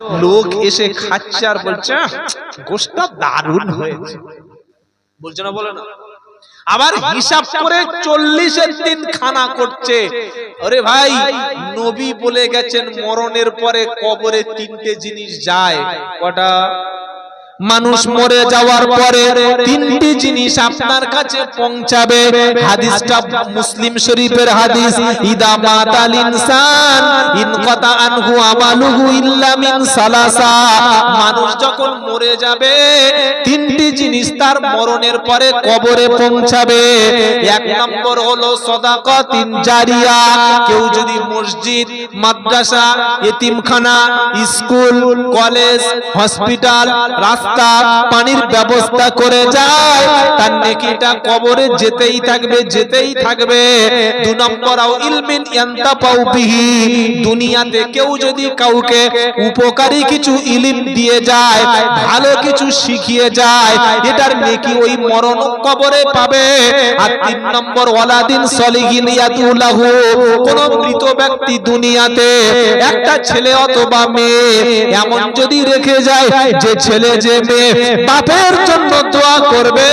লোক এসে খাচ্ছে আর বলছে গোষ্ঠটা দারুণ হয়েছে। বলছে না বলে না। আবার হিসাব করে চল্লিশের দিন খানা করছে। আরে ভাই নবী বলে গেছেন মরণের পরে কবরে তিনটে জিনিস যায়। কটা? মানুষ মরে যাওয়ার পরে তিনটি জিনিস আপনার কাছে পৌঁছাবে। হাদিসটা মুসলিম শরীফের হাদিস। ইদা মাতাল ইনসান। ইন কথা আনহু আমালুহু ইল্লা মিন সালাসা। মানুষ যখন মরে যাবে তিনটি জিনিস তার মরণের পরে কবরে পৌঁছাবে। এক নম্বর হলো সদাকাতিন জারিয়া। কেউ যদি মসজিদ মাদ্রাসা এতিমখানা স্কুল কলেজ হসপিটাল রাস্তা পানির ব্যবস্থা করে যায়। তার নেকিটা কবরে যেতেই থাকবে যেতেই থাকবে। দু নম্বর ইলমিন ইয়ান্তাফাউ বিহি। দুনিয়াতে কেউ যদি কাউকে উপকারী কিছু ইলিম দিয়ে যায়, ভালো কিছু শিখিয়ে যায়, এটার নেকি ওই মরণ কবরে পাবে। আর তিন নম্বর, ওয়ালাদিন সলিহিন ইয়াতুলাহু কোন মৃত ব্যক্তি দুনিয়াতে, একটা ছেলে অথবা মেয়ে এমন যদি রেখে যায়, যে ছেলে যে মেয়ে বাপের জন্য দোয়া করবে,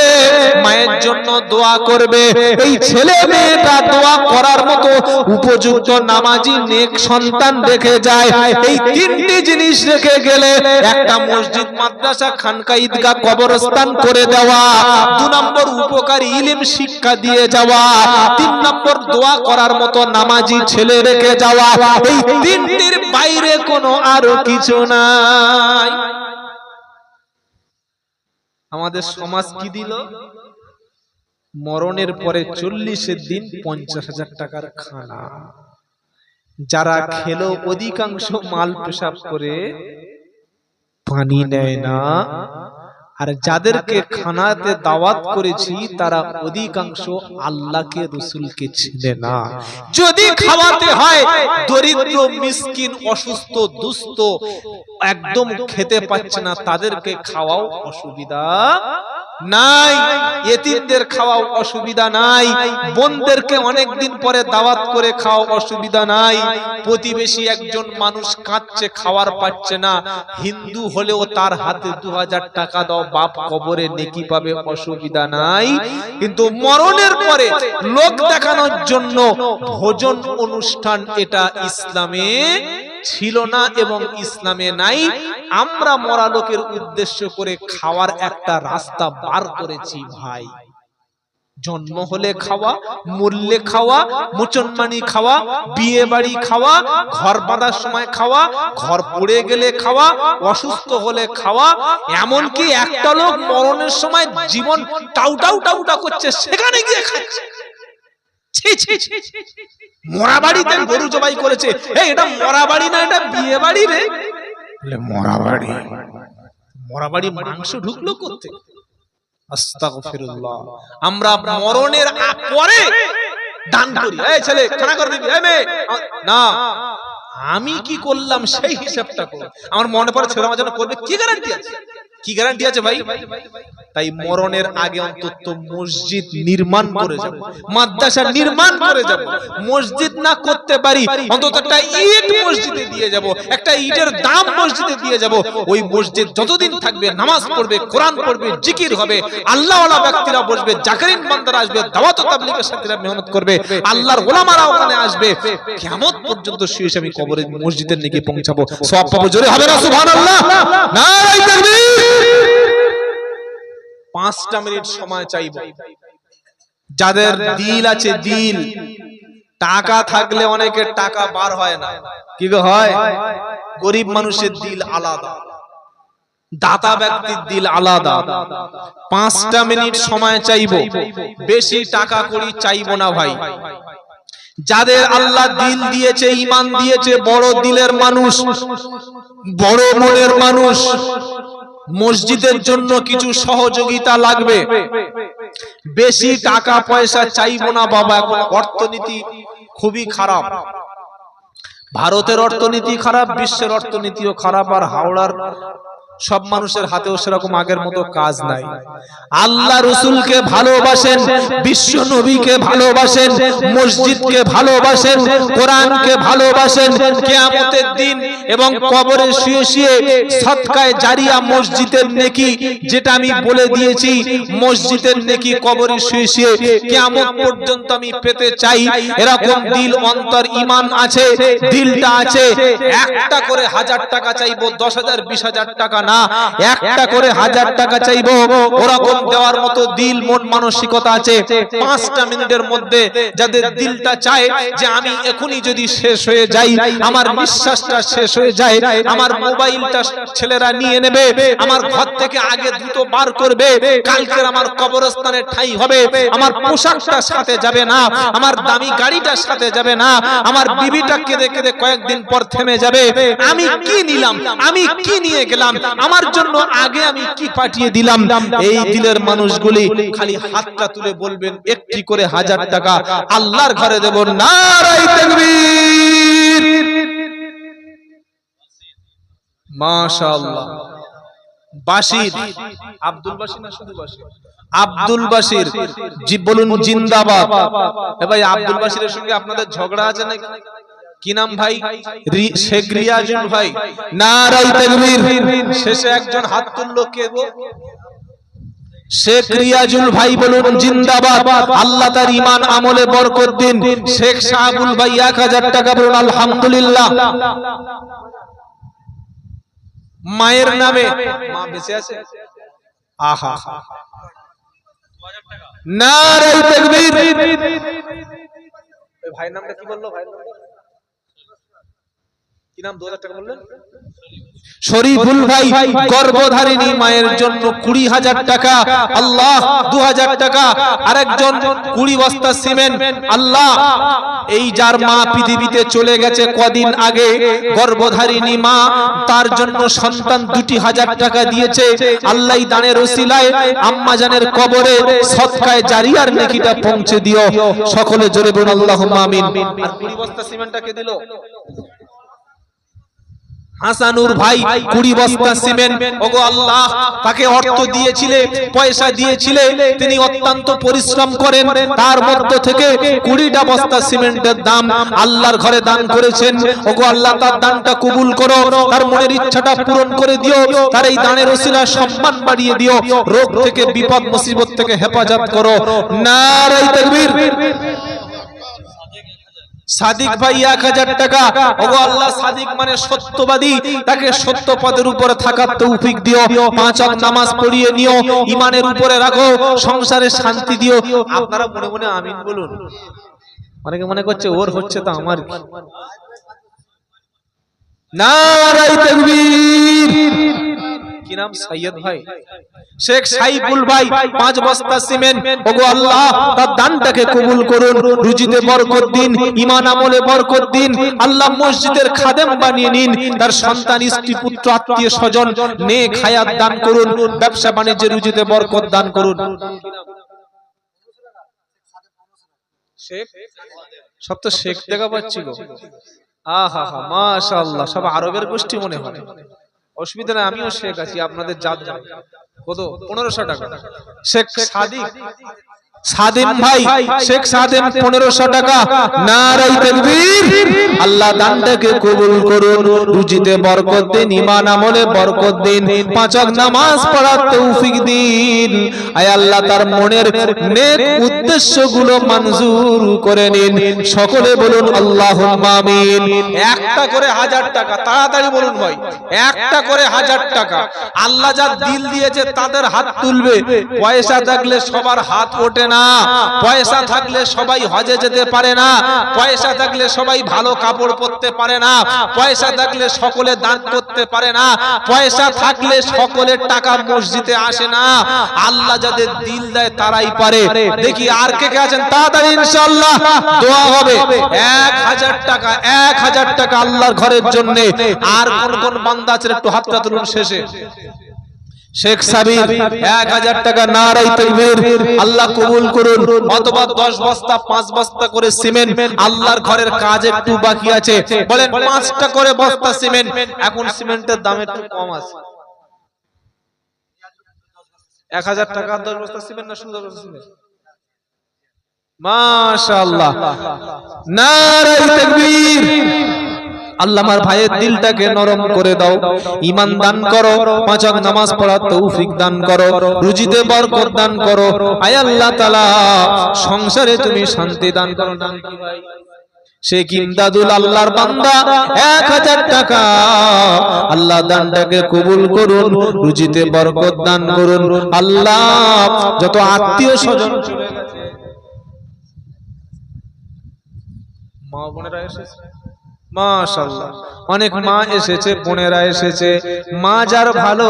মায়ের জন্য দোয়া করবে। এই ছেলে মেয়েটা দোয়া করার মতো উপযুক্ত নামাজি নেক সন্তান রেখে যায়। এই তিনটি জিনিস রেখে গেলে একটা মসজিদ, মাদ্রাসা, খানকা, ঈদগাহ, কবরস্থান করে দেওয়া। দু নম্বর উপকারী ইলিম শিক্ষা দিয়ে যাওয়া। তিন নম্বর দোয়া করার মতো নামাজি ছেলে রেখে যাওয়া। এই তিনটির বাইরে কোনো আরও কিছু নাই। আমাদের সমাজ কি দিল? মরণের পরে চল্লিশের দিন পঞ্চাশ হাজার টাকার খানা। যারা খেলো অধিকাংশ মাল পেশাব করে পানি নেয় না। আর যাদেরকে খানাতে দাওয়াত করেছি, তারা অধিকাংশ আল্লাহকে, রসুলকে চিনে না। যদি খাওয়াতে হয়, দরিদ্র, মিসকিন, অসুস্থ, দুস্থ, একদম খেতে পাচ্ছে না, তাদেরকে খাওয়াও অসুবিধা নাই, এতিমদের খাওয়াও অসুবিধা নাই, বোনদেরকে অনেক দিন পরে দাওয়াত করে খাওয়া অসুবিধা নাই। প্রতিবেশী একজন মানুষ কাঁদছে, খাওয়ার পাচ্ছে না। হিন্দু হলেও তার হাতে দু হাজার টাকা দাও, বাপ কবরে নেকি পাবে, অসুবিধা নাই। কিন্তু মরণের পরে লোক দেখানোর জন্য ভোজন অনুষ্ঠান, এটা ইসলামে ছিল না এবং ইসলামে নাই, আমরা মরা লোকের উদ্দেশ্য করে খাওয়ার একটা রাস্তা বার করেছি ভাই। জন্ম হলে খাওয়া, মরলে খাওয়া মুচনমানি খাওয়া বিয়ে বাড়ি খাওয়া, ঘর বাঁধার সময় খাওয়া, ঘর পড়ে গেলে খাওয়া, অসুস্থ হলে খাওয়া, এমনকি একটা লোক মরণের সময় জীবন টাউ টাউ টাউটা করছে, সেখানে গিয়ে খাচ্ছে। ছি, ছি। মরা বাড়িতে গরু জবাই করেছে। এই এটা মরা বাড়ি না এটা বিয়ে বাড়ি রে? বলে, মরা বাড়ি মরা বাড়ি মাংস ঢুকলো করতে আস্তাগফিরুল্লাহ। আমরা মরণের পরে দান করি। এই ছেলে খানা করে দিবি। এই মেয়ে না আমি কি করলাম সেই হিসাবটা কর। আমার মনে পড়ে ছেলে আমার জন্য করবে। কি গ্যারান্টি আছে? কি গ্যারান্টি আছে ভাই? তাই মরণের আগে অন্তত মসজিদ নির্মাণ করে যাব। মাদ্রাসা নির্মাণ করে যাব। মসজিদ না করতে পারি, অন্তত একটা ইট মসজিদে দিয়ে যাব, একটা ইটের দাম মসজিদে দিয়ে যাব। ওই মসজিদ যতদিন থাকবে, নামাজ পড়বে, কোরআন পড়বে, জিকির হবে, আল্লাহওয়ালা ব্যক্তিরা বসবে, জাকারিন বান্দারা আসবে, দাওয়াত তাবলীগের সাথীরা মেহনত করবে, আল্লাহর গোলামারা ওখানে আসবে। কিয়ামত পর্যন্ত শুয়ে আমি কবরে মসজিদের দিকে পৌঁছাবো। সব পাবো জোরে হবে না, সুবহানাল্লাহ? নারায়ে তাকবীর! পাঁচটা মিনিট সময় চাইব। যাদের দিল আছে দিল টাকা থাকলে অনেকের টাকা বার হয় না। কি গো হয়? গরিব মানুষের দিল আলাদা। দাতা ব্যক্তির দিল আলাদা। পাঁচটা মিনিট সময় চাইব। বেশি টাকা করি চাইব না ভাই। যাদের আল্লাহ দিল দিয়েছে ইমান দিয়েছে বড় দিলের মানুষ। বড় মনের মানুষ। মসজিদের জন্য কিছু সহযোগিতা লাগবে। বেশি টাকা পয়সা চাইব না বাবা, এখন অর্থনীতি খুবই খারাপ। ভারতের অর্থনীতি খারাপ, বিশ্বের অর্থনীতিও খারাপ, আর হাওড়ার সব মানুষের হাতেও সেরকম আগের মতো কাজ নাই। আল্লাহ রসুলকে ভালোবাসেন বিশ্ব নবীকে ভালোবাসেন মসজিদকে ভালোবাসেন কোরআনকে ভালোবাসেন কেয়ামতের দিন এবং কবরে শুয়ে শুয়ে সৎকায় জারিয়া মসজিদের নেকি যেটা আমি বলে দিয়েছি মসজিদের নেকি কবরে শুয়ে শুয়ে কেয়ামত পর্যন্ত আমি পেতে চাই এরকম দিল অন্তর ইমান আছে দিলটা আছে একটা করে হাজার টাকা চাইব দশ হাজার বিশ হাজার টাকা না, একটা করে হাজার টাকা চাইব। ওরকম দেওয়ার মতো দিল মন মানসিকতা আছে। পাঁচটা মিনিটের মধ্যে যাদের দিলটা চায় যে আমি এখনই যদি শেষ হয়ে যাই, আমার বিশ্বাসটা শেষ হয়ে যায়, আমার মোবাইলটা ছেলেরা নিয়ে নেবে, আমার ঘর থেকে আগে দ্রুত বার করবে, কালকের আমার কবরস্থানে ঠাই হবে, আমার পোশাকটা সাথে যাবে না, আমার দামি গাড়িটা সাথে যাবে না, আমার বিবিটা কেঁদে কেঁদে কয়েকদিন পর থেমে যাবে। আমি কি নিলাম? আমি কি নিয়ে গেলাম? আমার জন্য আগে আমি কি পাঠিয়ে দিলাম? এই দিলের মানুষগুলি খালি হাতটা তুলে বলবেন, একটি করে হাজার টাকা। আল্লাহর ঘরে দেব নারাই তাকবীর। আব্দুল বলুন জিন্দাবাদ। আব্দুল সঙ্গে আপনাদের ঝগড়া আছে নাকি? কি নাম ভাই? শেখ রিয়াজুল ভাই। নারাই তাকবীর শেষে একজন হাত তুললো কে গো? শেখ রিয়াজুল ভাই বলুন জিন্দাবাদ। আল্লাহ তার ইমান আমলে বরকত দিন। শেখ শাহাবুল ভাই এক হাজার টাকা বলুন আলহামদুলিল্লাহ। মায়ের নামে। মা বেঁচে আছে? আহা। নারাই তাকবীর ভাইয়ের নামটা কি বলল? ভাইয়ের নামটা? কি নাম? দু হাজার টাকা বললেন? শরীফুল ভাই গর্ভধারিণী মায়ের জন্য কুড়ি হাজার টাকা। আল্লাহ দু হাজার টাকা। আরেকজন কুড়ি বস্তা সিমেন্ট। আল্লাহ এই যার মা পৃথিবীতে চলে গেছে কদিন আগে গর্ভধারিণী মা তার জন্য সন্তান দুটি হাজার টাকা দিয়েছে। আল্লাহ দানের ওসিলায় আম্মা জানের কবরে সৎকায় জারিয়ার নেকিটা পৌঁছে দিও। সকলে জোরে বলুন আল্লাহ আর কুড়ি বস্তা সিমেন্টটাকে দিল? হাসানুর ভাই কুড়ি বস্তা সিমেন্ট। ওগো আল্লাহ, তাকে অর্থ দিয়েছিলে, পয়সা দিয়েছিলে, তিনি অত্যন্ত পরিশ্রম করেন। তার মধ্য থেকে কুড়িটা বস্তা সিমেন্টের দাম আল্লাহর ঘরে দান করেছেন। ওগো আল্লাহ, তার দানটা কবুল করো। তার মনের ইচ্ছাটা পূরণ করে দিও। তার এই দানের ওসিলা সম্মান বাড়িয়ে দিও। রোগ থেকে, বিপদ, মুসিবত থেকে হেফাজত করো। নারাই তাকবীর। সাদিক ভাই এক হাজার টাকা। ওগো আল্লাহ সাদিক মানে সত্যবাদী। তাকে সত্য পদের উপরে থাকার তৌফিক দিও। পাঁচ ওয়াক্ত নামাজ পড়িয়ে নিও। ইমানের উপরে রাখো। সংসারে শান্তি দিও। আপনারা মনে মনে আমিন বলুন। অনেকে মনে করছে ওর হচ্ছে তো আমার? নারাই তাকবীর। কি নাম? সৈয়দ ভাই। শেখ সাইফুল ভাই পাঁচ বস্তা সিমেন্ট। ওগো আল্লাহ তার দানটাকে কবুল করুন রুজিতে বরকত দিন ইমান আমলে বরকত দিন আল্লাহ মসজিদের খাদেম বানিয়ে নিন তার সন্তান স্ত্রী পুত্র আত্মীয় স্বজন নেক হায়াত দান করুন ব্যবসা বাণিজ্যে রুজিতে বরকত দান করুন। শেখ? সব তো শেখ দেখা পাচ্ছি গো। আহা হা মাশাআল্লাহ সব আরবের গোষ্ঠী মনে হয়। অসুবিধা নাই আমিও শেখ আছি আপনাদের জাত। কত পনেরোশো টাকা শেখ সাদিক সাদিম ভাই, শেখ সাদিম পনেরোশো টাকা। নারাই তাকবীর। আল্লাহ দানটাকে কবুল করুন, রুজিতে বরকত দিন ইমান আমলে বরকত দিন পাঁচক নামাজ পড়ার তৌফিক দিন। আয় আল্লাহ তার মনের নেক উদ্দেশ্যগুলো মঞ্জুর করে নিন। সকলে বলুন আল্লাহ আমিন। একটা করে হাজার টাকা, তাড়াতাড়ি বলুন ভাই, একটা করে হাজার টাকা। আল্লাহ যা দিল দিয়েছে, তাদের হাত তুলবে। পয়সা থাকলে সবার হাত ওঠে না। পয়সা থাকলে সবাই হজে যেতে পারে না। পয়সা থাকলে সবাই ভালো কাপড় পরতে পারে না। পয়সা থাকলে সকলে দান করতে পারে না। পয়সা থাকলে সকলের টাকা মসজিদে আসে না। আল্লাহ যাদের দিল দেয় তারাই পারে। দেখি আর কে কে আছেন? তাড়াতাড়ি ইনশাআল্লাহ। দোয়া হবে। এক হাজার টাকা, এক হাজার টাকা আল্লাহর ঘরের জন্য। আর কোন কোন বান্দা আছেন একটু হাতটা তুলুন শেষে। শেখ সাবির এক হাজার টাকা নারাই তকবীর আল্লাহ কবুল করুন। অথবা দশ বস্তা, পাঁচ বস্তা করে সিমেন্ট। আল্লাহর ঘরের কাজ একটু বাকি আছে। বলেন, পাঁচটা করে বস্তা সিমেন্ট। এখন সিমেন্টের দাম একটু কম আছে। এক হাজার টাকা, দশ বস্তা সিমেন্ট না মাশাআল্লাহ। নারায়ে তাকবীর আল্লাহ আমার ভাইয়ের দিলটাকে নরম করে দাও। ইমান দান করো, পাঁচ নামাজ পড়ার তৌফিক দান করো, রুজিতে বরকত দান করো। আয় আল্লাহ তাআলা, সংসারে তুমি শান্তি দান করো। দান কি ভাই শেখ ইমদাদুল আল্লাহর বান্দা? এক হাজার টাকা। আল্লাহ দানটাকে কবুল করুন, রুজিতে বরকত দান করুন। আল্লাহ যত আত্মীয় স্বজন মা বোনেরা এসেছে। অনেক মা এসেছে, বোনেরা এসেছে। মা যার ভালো,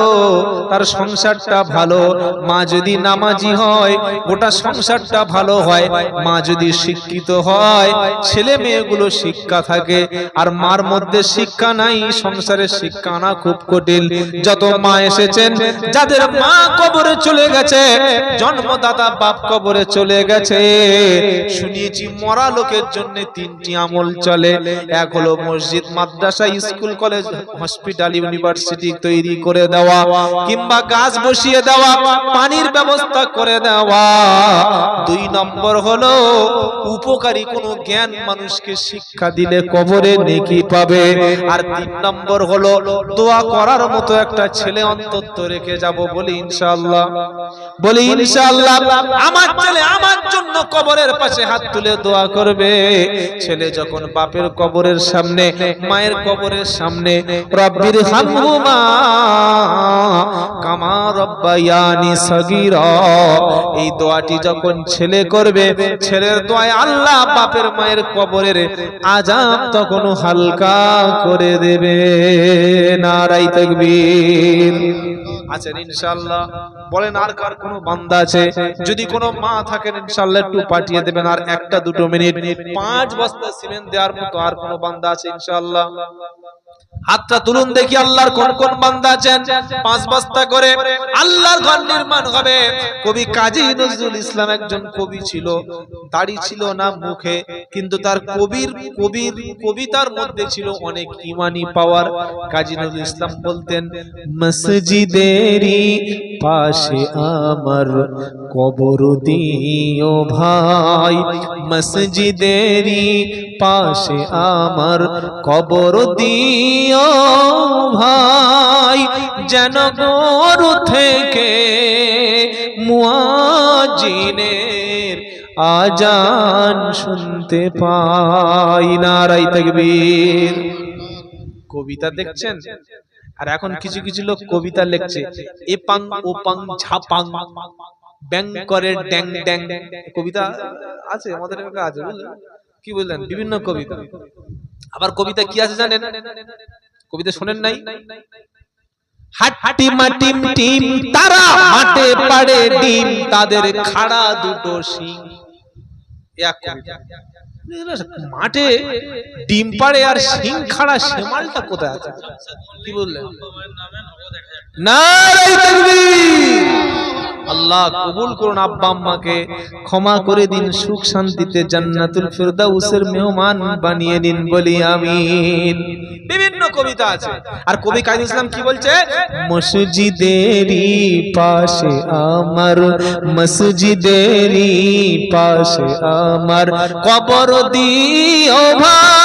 তার সংসারটা ভালো। মা যদি নামাজি হয়, গোটা সংসারটা ভালো হয়। মা যদি শিক্ষিত হয়, ছেলে মেয়েগুলো শিক্ষা থাকে। আর মার মধ্যে শিক্ষা নাই, সংসারে শিক্ষা আনা খুব কঠিন। যত মা এসেছেন, যাদের মা কবরে চলে গেছে, জন্মদাতা বাপ কবরে চলে গেছে। শুনিয়েছি, মরা লোকের জন্য তিনটি আমল চলে। এক হলো মসজিদ, মাদ্রাসা, স্কুল, কলেজ, হসপিটাল, ইউনিভার্সিটি তৈরি করে দেওয়া, কিংবা গাছ বসিয়ে দেওয়া, পানির ব্যবস্থা করে দেওয়া। দুই নম্বর হলো, উপকারী কোনো জ্ঞান মানুষকে শিক্ষা দিলে কবরে নেকি পাবে। আর তিন নম্বর হলো, দোয়া করার মতো একটা ছেলে অন্তত রেখে যাব বলি ইনশাআল্লাহ। বলি ইনশাআল্লাহ, আমার ছেলে আমার জন্য কবরের পাশে হাত তুলে দোয়া করবে। ছেলে যখন বাপের কবরের সামনে মায়ের কবরের সামনে, রব্বির হামহুমা কামা রব্বায়ানি সগীরা। এই দোয়াটি যখন ছেলে করবে, ছেলের দোয়ায় আল্লাহ বাপের মায়ের কবরের আজাব তখন হালকা করে দেবে। নারাই তাকবীর। আছেন ইনশাল্লাহ বলেন, আর কার কোনো বান্দা আছে? যদি কোনো মা থাকেন ইনশাল্লাহ একটু পাঠিয়ে দেবেন, আর একটা দুটো মিনিট। পাঁচ বস্তা সিমেন্ট দেওয়ার মতো আর কোনো বান্দা আছে, ইনশাআল্লাহ? হাতটা তুলুন দেখি আল্লাহর কোন কোন বান্দা আছেন। পাঁচ বস্তা করে আল্লাহর ঘর নির্মাণ হবে। কবি কাজী নজরুল ইসলাম একজন কবি ছিল। দাড়ি ছিল না মুখে, কিন্তু তার কবির কবির, কবিতার মধ্যে ছিল অনেক ইমানি পাওয়ার। কাজী নজরুল ইসলাম বলতেন, মসজিদেরই পাশে আমার কবর দিও ভাই। মসজিদেরই পাশে আমার কবর দিও ভাই, যেন গরু থেকে মুয়াজিনের আজান শুনতে পাই। নারাই তাকবীর। কবিতা দেখছেন? আর এখন কিছু কিছু লোক কবিতা লিখছে। এ পাং ও পাং ঝাপাং ব্যাং করে ড্যাং ড্যাং কবিতা আছে? আমাদের এলাকায় আছে, বুঝলেন? কি বললেন? বিভিন্ন কবিতা। আবার কবিতা কি আছে জানেন? কবিতা শোনেন নাই? হাটি মাটিম টিম তারা মাঠে পাড়ে ডিম তাদের খাড়া দুটো শিং। এক কবিতা। মাঠে ডিম পাড়ে আর খাড়া কোথায় আছে? কি বললেন? তাকবীর আল্লাহ কবুল করুন আব্বা আম্মাকে। ক্ষমা করে দিন, সুখ শান্তিতে জান্নাতুল ফিরদাউসের মেহমান বানিয়ে দিন বলি আমিন। বিভিন্ন কবিতা আছে। আর কবি কাজী ইসলাম কি বলছে? মসজিদেরই পাশে আমার, মসজিদেরই পাশে আমার কবর দিও ভাই।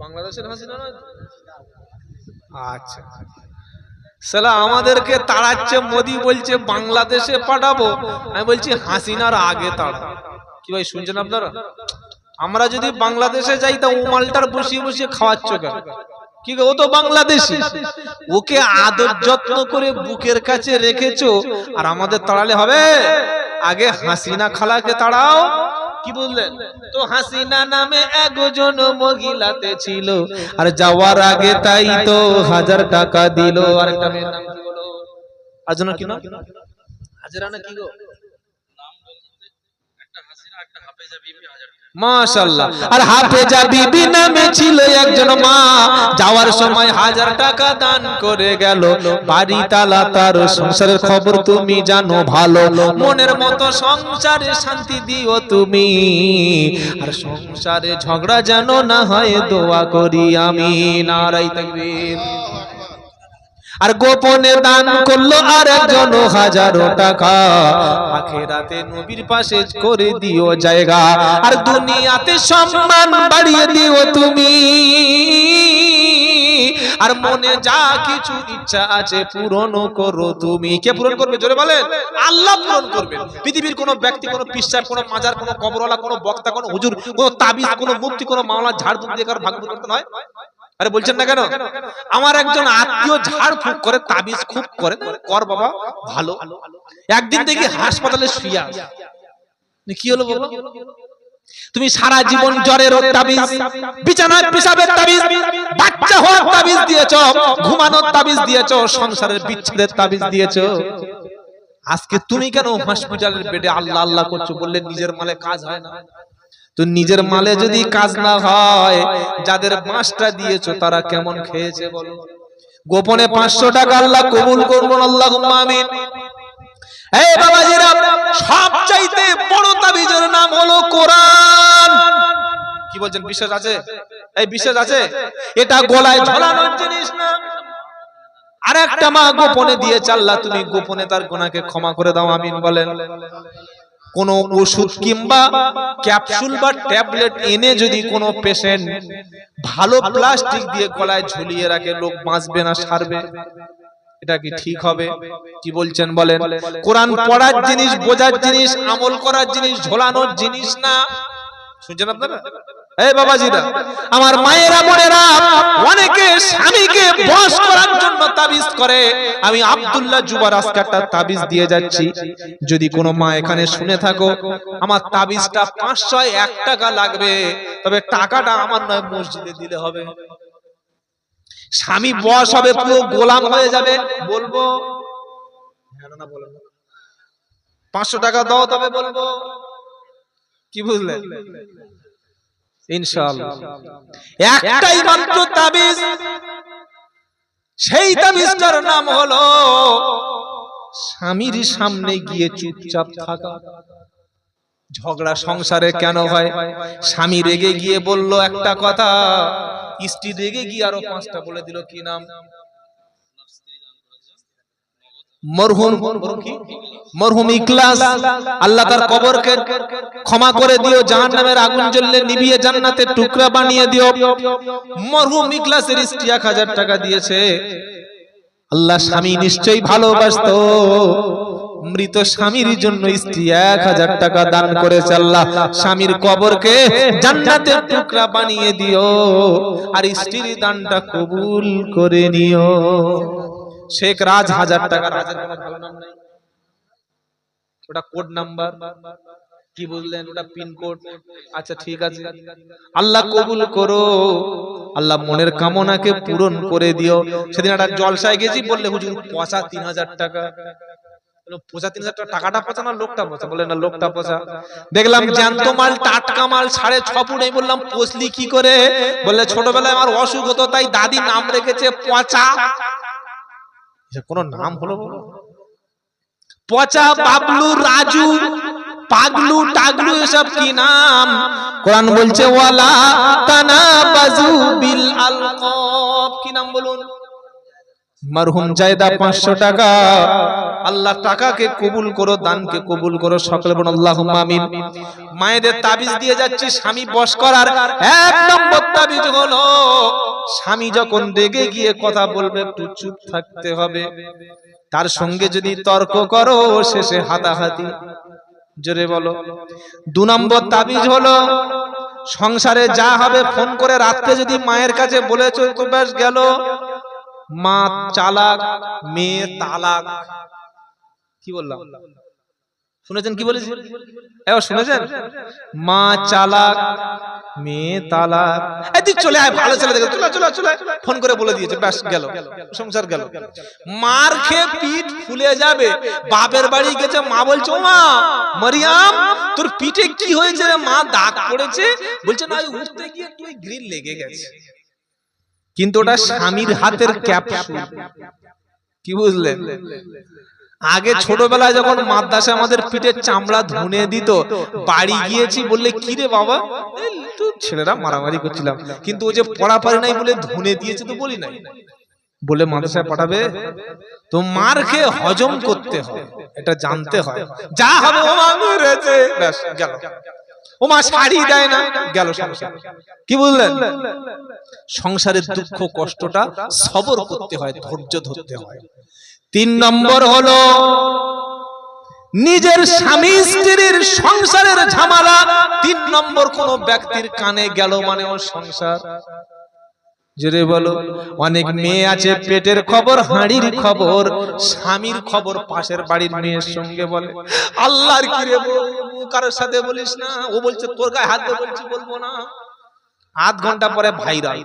বাংলাদেশের হাসিনা আচ্ছা। সালা আমাদেরকে তাড়াচ্ছে মোদি বলছে বাংলাদেশে পাঠাবো। আমি বলছি হাসিনার আগে তাড়া কি ভাই শুনছেন আপনারা? আমরা যদি বাংলাদেশে যাই তা উমালটার বসিয়ে বসিয়ে খাওয়াচ্ছ কেন? কি ও তো বাংলাদেশি। ওকে আদর যত্ন করে বুকের কাছে রেখেছো, আর আমাদের তাড়ালে হবে? আগে হাসিনা খালাকে তাড়াও। কি বললেন? তো হাসিনা নামে একজন মহিলাতে ছিল, আর যাওয়ার আগে তাই তো হাজার টাকা দিল। আর একটা মেয়ের নাম কি বলো? আর জন্য কি না? হাজারা না কি গো? মাশাল্লাহ আর হাফেজা বিবি নামে ছিল একজন মা, যাওয়ার সময় হাজার টাকা দান করে গেল। বাড়ি তালা তার সংসারের খবর তুমি জানো ভালো। মনের মতো সংসারে শান্তি দিও তুমি। আর সংসারে ঝগড়া যেন না হয়, দোয়া করি আমি। নারাই তাকবীর। আর গোপনে দান করল আর একজন হাজারো টাকা। আখেরাতে নবীর পাশে করে দিও জায়গা। আর দুনিয়াতে সম্মান বাড়িয়ে দিও তুমি। আর মনে যা কিছু ইচ্ছা আছে পূরণ করো তুমি। কে পূরণ করবে? জোরে বলেন। আল্লাহ পূরণ করবেন। পৃথিবীর কোনো ব্যক্তি, কোনো পিসার কোনো মাজার, কোনো কবরওয়ালা, কোনো বক্তা, কোনো হুজুর, কোনো তাবিজ, কোনো মুক্তি কোনো মাওলা ঝাড় দিয়ে কারও ভাগ্য হয় আরে বলছেন না কেন? আমার একজন আত্মীয় ঝাড় ফুক করে, তাবিজ খুব করে কর বাবা, ভালো। একদিন দেখি হাসপাতালে শুয়ে আছে। কি হলো বাবা তুমি সারা জীবন জ্বরের তাবিজ, বিছানায় পিসাবের তাবিজ, বাচ্চা হওয়ার তাবিজ দিয়েছ, ঘুমানোর তাবিজ দিয়েছ, সংসারের বিচ্ছেদের তাবিজ দিয়েছ। আজকে তুমি কেন হসপিটালের বেডে আল্লাহ আল্লাহ করছ বললে নিজের মালে কাজ হয় না? তো নিজের মালে যদি কাজ না হয় যাদের বাঁশটা দিয়েছ তারা কেমন খেয়েছে বলো? গোপনে পাঁচশো টাকা আল্লাহ কবুল করবেন আল্লাহ আমিন এই বাবাজিরা সবচাইতে বড় তাবিজের নাম হলো কোরআন। কি বলছেন বিশ্বাস আছে? এই বিশ্বাস আছে? এটা গলায় ঝোলানোর জিনিস না। আর একটা মা গোপনে দিয়ে আল্লাহ তুমি গোপনে তার গোনাকে ক্ষমা করে দাও আমিন বলেন। কোন ওষুধ কিংবা ক্যাপসুল বা ট্যাবলেট এনে যদি কোনো পেশেন্ট ভালো প্লাস্টিক দিয়ে গলায় ঝুলিয়ে রাখে লোক বাঁচবে না সারবে। এটা কি ঠিক হবে? কি বলছেন বলেন? কোরআন পড়ার জিনিস বোঝার জিনিস আমল করার জিনিস ঝোলানোর জিনিস না। শুনছেন আপনারা? এই বাবাজিরা, আমার মায়েরা, বোনেরা, অনেকে স্বামীকে বশ করার জন্য তাবিজ করে। আমি আব্দুল্লাহ জুবার আজকে তাবিজ দিয়ে যাচ্ছি। যদি কোনো মা এখানে শুনে থাকো, আমার তাবিজটা পাঁচশো এক টাকা লাগবে। তবে টাকাটা আমার নয়, মসজিদে দিলে হবে। স্বামী বস হবে, পুরো গোলাম হয়ে যাবে। বলব? পাঁচশো টাকা দাও তবে বলব। কি বুঝলে? একটাই মাত্র তাবিজ। সেই তাবিজটার নাম হলো স্বামীর সামনে গিয়ে চুপচাপ থাকা। ঝগড়া সংসারে কেন হয়? স্বামী রেগে গিয়ে বলল একটা কথা, স্ত্রী রেগে গিয়ে আরও পাঁচটা বলে দিল, কি নাম? মরহুম? মরহুম ইখলাস। আল্লাহ তার কবরকে ক্ষমা করে দিও, জাহান্নামের আগুন জ্বললে নিভিয়ে জান্নাতের টুকরা বানিয়ে দিও। মরহুম ইখলাসের স্ত্রী এক হাজার টাকা দিয়েছে। আল্লাহ স্বামী নিশ্চয়ই ভালোবাসতো। মৃত স্বামীর জন্য স্ত্রী এক হাজার টাকা দান করেছে আল্লাহ। স্বামীর কবরকে জান্নাতের টুকরা বানিয়ে দিও। আর স্ত্রীর দানটা কবুল করে নিও। শেখ রাজ হাজার টাকা, রাজের কোনো ভালো নাম নাই। ওটা কোড নাম্বার কি বুঝলেন? ওটা পিন কোড আচ্ছা ঠিক আছে। আল্লাহ কবুল করো। আল্লাহ মনের কামনাকে পূরণ করে দিও। সেদিন একটা জলসায় গেছি, বললে, হুজুর পচা তিন হাজার টাকা। পচা তিন হাজার টাকাটা পচা না, লোকটা পচা বলে না, লোকটা পচা দেখলাম, জ্যান্ত মাল, টাটকা মাল, সাড়ে ছ ফুট এই বললাম পচলি কি করে? বললে, ছোটবেলায় আমার অসুখ হতো, তাই দাদি নাম রেখেছে পচা। কোন নাম হলো বলো? পচা বাবলু রাজু, পাগলু টাগলু এসব কি নাম? কোরআন বলছে, ওয়ালা তানা বাজু বিল আলকাব। কি নাম বলুন? মারহুম জায়দা পাঁচশো টাকা। আল্লাহ টাকাকে কবুল করো দানকে কবুল করো সকলে বলুন আল্লাহ আমিন। মায়েদের তাবিজ দিয়ে যাচ্ছি স্বামী বস করার এক নম্বর তাবিজ হলো স্বামী যখন রেগে গিয়ে কথা বলবে একটু চুপ থাকতে হবে। তার সঙ্গে যদি তর্ক করো শেষে হাতাহাতি। জোরে বলো। দু নম্বর তাবিজ হলো সংসারে যা হবে ফোন করে রাত্রে যদি মায়ের কাছে বলেছ তো ব্যাস গেল। মা চালাক, মেয়ে তালাক। কি বললাম? শুনেছেন কি বলেছি? এবার শুনেছেন? মা চালাক, মেয়ে তালাক। চলে আয়, ভালো ছেলে দেখে। চলে চলে চলে ফোন করে বলে দিয়েছে, ব্যাস গেল। সংসার গেল। মার খেয়ে পিঠ ফুলে যাবে। বাপের বাড়ি গেছে, মা বলছে মা, মরিয়াম, তোর পিঠে কি হয়েছে মা দাগ পড়েছে। বলছে, না উঠতে গিয়ে তুই গ্রিল লেগে গেছে। কিন্তু ওটা স্বামীর হাতের ক্যাপসুল কি বুঝলেন? আগে ছোটবেলায় যখন মাদ্রাসা আমাদের পিঠের চামড়া ধুনে দিত বাড়ি গিয়েছি বললে কি রে বাবা? একটু ছেলেরা মারামারি করছিলাম। কিন্তু ওই যে পড়া পারি নাই বলে ধুনে দিয়েছে তো বলি নাই। বলে মাদ্রাসায় পাঠাবে তো মার খেয়ে হজম করতে হয় এটা জানতে হয়। যা হবে ও মা মেরেছে ব্যাস গেল। ও মা শাড়ি দেয় না। গেল সংসার। কি বললেন? সংসারের দুঃখ কষ্টটা সবর করতে হয় ধৈর্য ধরতে হয়। তিন নম্বর হলো নিজের স্বামী স্ত্রীর সংসারের ঝামেলা। তিন নম্বর কোন ব্যক্তির কানে গেল মানে ও সংসার। জোরে বলো, অনেক মেয়ে আছে, পেটের খবর, হাঁড়ির খবর, স্বামীর খবর, পাশের বাড়ির মেয়ের সঙ্গে বলে। আল্লাহর কারোর সাথে বলিস না? ও বলছে, তোর গায়ে হাত বলছি, বলব না। আধ ঘণ্টা পরে ভাইরাল।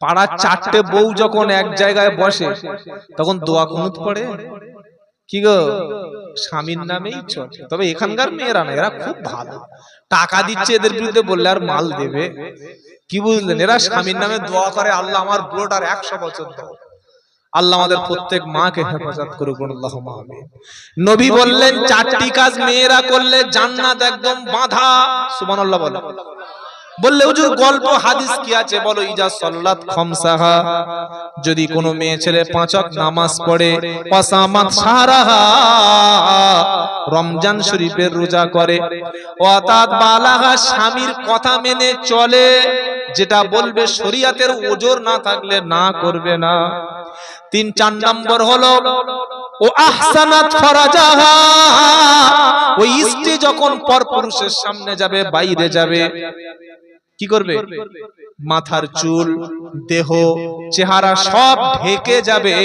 পাড়ার চারটে বউ যখন এক জায়গায় বসে, তখন দোয়া কুনুত পড়ে। কি গো? স্বামীর নামেই চলে। তবে এখানকার মেয়েরা না, এরা খুব ভালো। টাকা দিচ্ছে এদের বিরুদ্ধে বললে আর মাল দেবে। কি বুঝলেন? এরা স্বামীর নামে দোয়া করে আল্লাহ আমার বুড়োটার একশো বছর দাও আল্লাহ আমাদের প্রত্যেক মাকে হেফাজত করুক আল্লাহ নবী বললেন চারটি কাজ মেয়েরা করলে জান্নাত একদম বাঁধা। সুবহানাল্লাহ বলো বললে হুজুর গল্প হাদিস কি আছে? বলো ইজা সাল্লাত খামসাহা। যদি কোনো মেয়ে ছেলে পাঁচ ওয়াক্ত নামাজ পড়ে ওয়াসামাত সারাহা রমজান শরীফের রোজা করে। ওয়াতাত বালাহা স্বামীর কথা মেনে চলে যেটা বলবে শরিয়াতের ওজোর না থাকলে না করবে না। তিন চার নম্বর হলো ও আহসানাত ফরাজাহা। ওই স্ত্রী যখন পরপুরুষের সামনে যাবে বাইরে যাবে কি করবে? মাথার চুল, দেহ, চেহারা সব ঢেকে যাবে।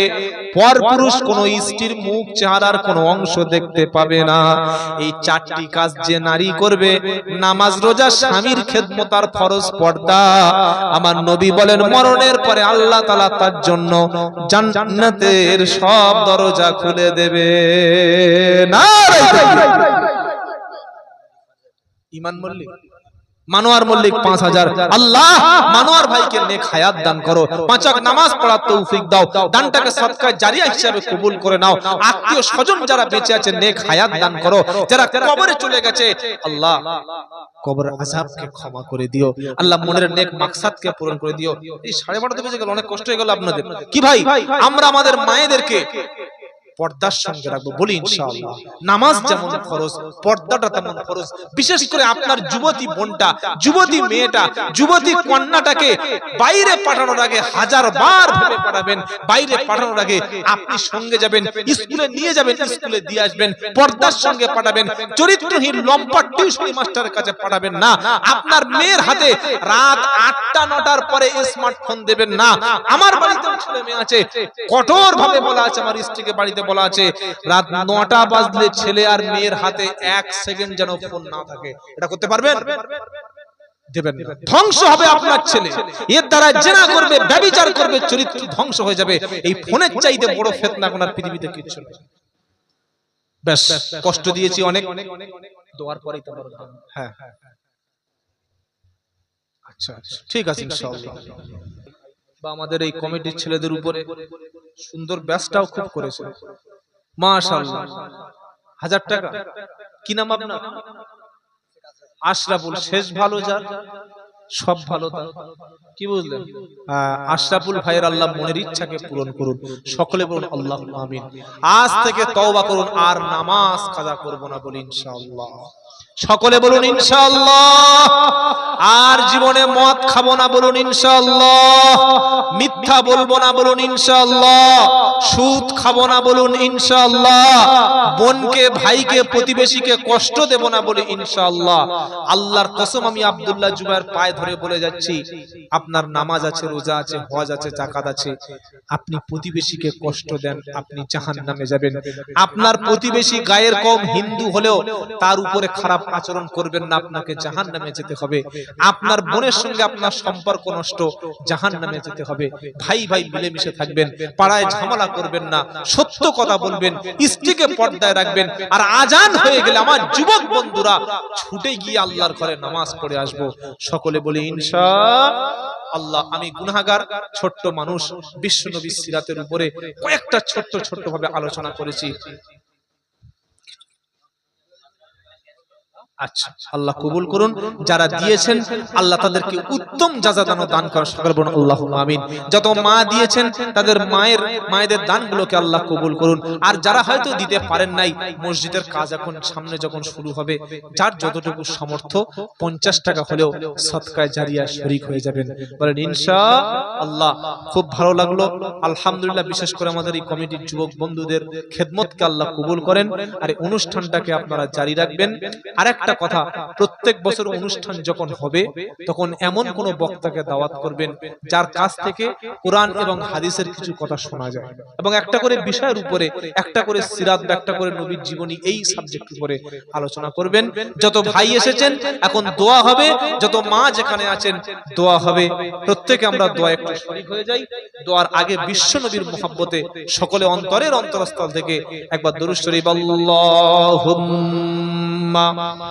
পরপুরুষ কোন স্ত্রীর মুখ, চেহারার কোন অংশ দেখতে পাবে না। এই চারটি কাজ যে নারী করবে, নামাজ, রোজা, স্বামীর খেদমতার ফরজ পর্দা। আমার নবী বলেন, মরণের পরে আল্লাহ তালা তার জন্য জান্নাতের সব দরজা খুলে দেবে। না ইমান মল্লিক মানোয়ার মল্লিক পাঁচ হাজার। আল্লাহ, মানোয়ার ভাইকে নেক হায়াত দান করো। পাঁচক নামাজ পড়ার তৌফিক দাও। দানটাকে সৎকায় জারিয়া হিসাবে কবুল করে নাও। আত্মীয় স্বজন যারা বেঁচে আছে, নেক হায়াত দান করো। যারা কবরে চলে গেছে, আল্লাহ কবর আযাবকে ক্ষমা করে দিও। আল্লাহ মনের নেক মাকসাদকে পূরণ করে দিও। এই সাড়ে বারোটা বেজে গেল, অনেক কষ্ট হয়ে গেল আপনাদের। কি ভাই? আমরা আমাদের মায়েদেরকে পর্দার সঙ্গে রাখব। বলি ইনশাআল্লাহ। নামাজ যেমন ফরজ পর্দাটা তেমন ফরজ। বিশেষ করে আপনার যুবতী বোনটা যুবতী মেয়েটা যুবতী কন্যাটাকে বাইরে পাঠানোর আগে হাজার বার ভেবে পাঠাবেন। বাইরে পাঠানোর আগে আপনি সঙ্গে যাবেন স্কুলে নিয়ে যাবেন স্কুলে দিয়ে আসবেন পর্দার সঙ্গে পাঠাবেন। চরিত্রহীন লম্পট টিউশনি মাস্টারের কাছে পাঠাবেন। না আপনার মেয়ের হাতে রাত আটটা নটার পরে স্মার্টফোন দেবেন না আমার বাড়িতে ছেলে মেয়ে আছে কঠোর ভাবে বলা আছে আমার স্ত্রীকে বাড়িতে বলা আছে রাত নটা বাজলে ছেলে আর মেয়ের হাতে এক সেকেন্ড যেন ফোন না থাকে। এটা করতে পারবেন? দেবেন। ধ্বংস হবে আপনার ছেলে। এর দ্বারা জেনা করবে ব্যবিচার করবে চরিত্র ধ্বংস হয়ে যাবে। এই ফোনের চাইতে বড় ফেতনা কোন আর পৃথিবীতে কিছু নেই। ব্যাস কষ্ট দিয়েছি অনেক। দোয়ার পরেই তো হ্যাঁ। আচ্ছা আচ্ছা। ঠিক আছে ইনশাআল্লাহ। বা আমাদের এই কমিটির ছেলেদের উপরে সুন্দর ব্যাসটাও খুব করেছে মাশাআল্লাহ। হাজার টাকা। কি নাম আপনার? আশরাফুল। শেষ ভালো যার, সব ভালো তার। কি বুঝলেন? আশরাফুল ভাইয়ের আল্লাহ মনের ইচ্ছাকে পূরণ করুন। সকলে বলুন, আল্লাহ, আমিন। আজ থেকে তওবা করুন, আর নামাজ কাজা করব না বলি ইনশাআল্লাহ। সকলে বলুন ইনশাআল্লাহ। আর জীবনে মদ খাব না বলুন ইনশাআল্লাহ। মিথ্যা বলব না বলুন ইনশাআল্লাহ। সুদ খাব না বলুন ইনশাআল্লাহ। বোনকে, ভাইকে, প্রতিবেশীকে কষ্ট দেব না বলে ইনশাআল্লাহ। আল্লাহর কসম আমি আব্দুল্লাহ জুবাইর পায়ে ধরে বলে যাচ্ছি, আপনার নামাজ আছে, রোজা আছে, হজ আছে জাকাত আছে। আপনি প্রতিবেশীকে কষ্ট দেন, আপনি জাহান্নামে যাবেন। আপনার প্রতিবেশী গায়ের কম হিন্দু হলেও তার উপরে খারাপ আচরণ করবেন না, আপনাকে জাহান্নামে যেতে হবে। আপনার বোনের সঙ্গে আপনার সম্পর্ক নষ্ট, জাহান্নামে যেতে হবে। ভাই ভাই মিলেমিশে থাকবেন, পাড়ায় ঝামেলা করবেন না, সত্য কথা বলবেন, স্ত্রীকে পর্দায় রাখবেন, আর আজান হয়ে গেলে আমার যুবক বন্ধুরা ছুটে গিয়ে আল্লাহর ঘরে নামাজ পড়ে আসব। সকলে বলে, ইনশা আল্লাহ, আমি গুনাহগার, ছোট্ট মানুষ বিশ্ব নবী সিরাতের উপরে কয়েকটা ছোট্ট ছোট্ট ভাবে আলোচনা করেছি। আচ্ছা আল্লাহ কবুল করুন যারা দিয়েছেন আল্লাহ তাদেরকে উত্তম জাজাদান দান করার সকল বলুন আল্লাহ আমিন। যত মা দিয়েছেন তাদের মায়ের মায়েদের দানগুলোকে আল্লাহ কবুল করুন। আর যারা হয়তো দিতে পারেন নাই মসজিদের কাজ এখন সামনে যখন শুরু হবে যার যতটুকু সামর্থ্য পঞ্চাশ টাকা হলেও সৎকায় জারিয়া শরিক হয়ে যাবেন। বলেন ইনশা আল্লাহ খুব ভালো লাগল। আলহামদুলিল্লাহ বিশেষ করে আমাদের এই কমিটির যুবক বন্ধুদের খেদমতকে আল্লাহ কবুল করেন আর এই অনুষ্ঠানটাকে আপনারা জারি রাখবেন আর একটা কথা, প্রত্যেক বছর অনুষ্ঠান যখন হবে, তখন এমন কোন বক্তাকে দাওয়াত করবেন যার কাছ থেকে কোরআন এবং হাদিসের কিছু কথা শোনা যায়। এবং একটা করে বিষয়ের উপরে, একটা করে সিরাত একটা করে নবীর জীবনী এই সাবজেক্ট উপরে আলোচনা করবেন। যত ভাই এসেছেন, এখন দোয়া হবে। যত মা যেখানে আছেন, দোয়া হবে। প্রত্যেকে আমরা দোয়া একটু শরীক হয়ে যাই। দোয়ার আগে বিশ্ব নবীর মোহাব্বতে সকলে অন্তরের অন্তরস্থল থেকে একবার দরুদ শরীফ, আল্লাহুম্মা